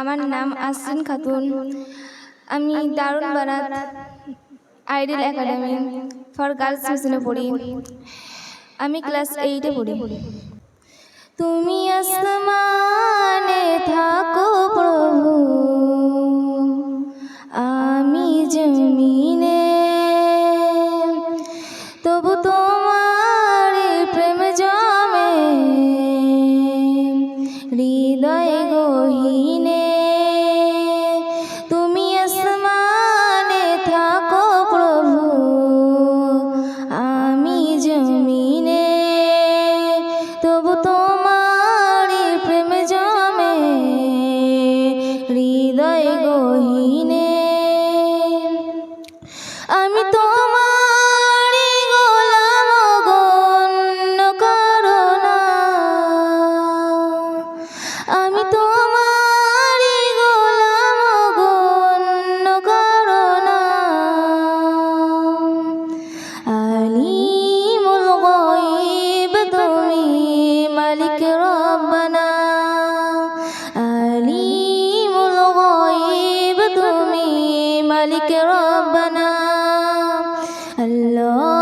আমার নাম আসরিন খাতুন। আমি দারুণ বারাত আইডেল একাডেমি ফর গার্লস মিশনে পড়ি। আমি ক্লাস এইটে পড়ি। তুমি আসমানে থাকো প্রভু। আমি জমি 可 মালিক রব্বানা। আল্লাহ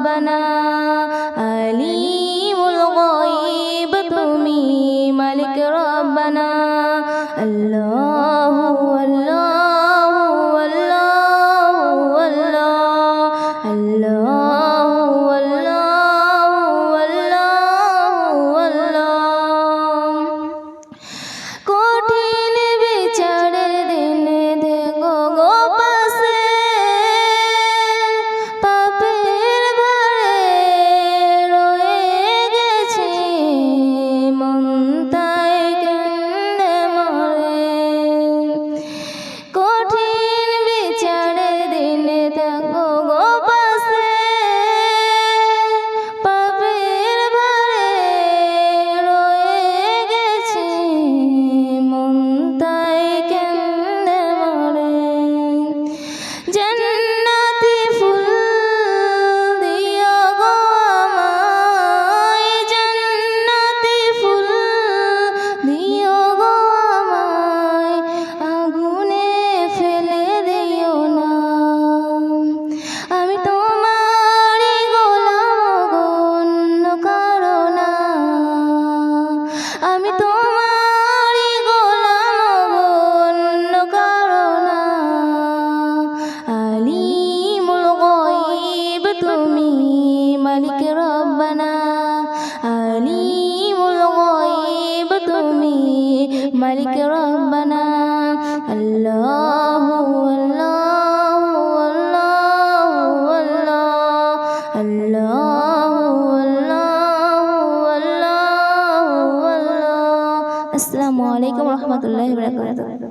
ربنا পাবনা আলিমুল গায়েব তুমি, মালিক রব্বানা, আল্লাহু আল্লাহু আল্লাহু আল্লাহ, আল্লাহু আল্লাহু আল্লাহু আল্লাহ। আসসালামু আলাইকুম রহমতুল্লাহি ওয়া বারাকাতুহু।